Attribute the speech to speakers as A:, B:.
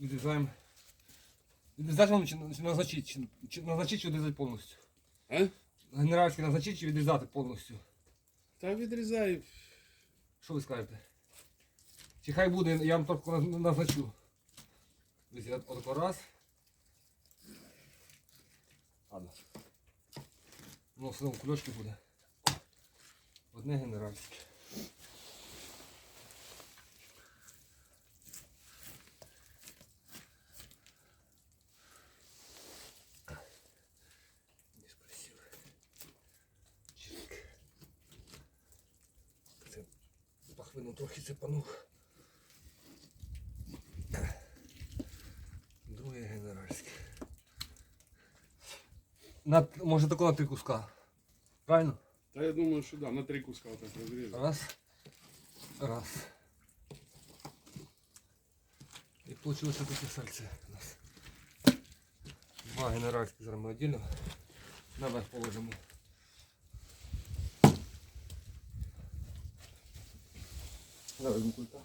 A: відрізаємо. Відрізати вам чи, чи назначити, чи, чи назначити, чи відрізати повністю?
B: А?
A: Генеральський назначити чи відрізати повністю?
B: Та відрізай.
A: Що ви скажете? Чи хай буде, я вам тільки назначу. От- отако раз. Ладно. Ну, все одно кульочки буде. Одне генеральське. Пахвину трохи цепанув. Друге генеральське. На, може тако на три куска. Правильно?
B: Та я думаю, що да, на три куска так розрізав.
A: Раз. Раз. І вийшло таке сальце у нас. Два генеральські зараз ми відділимо. Наверх положимо. Wala, ulong kulta.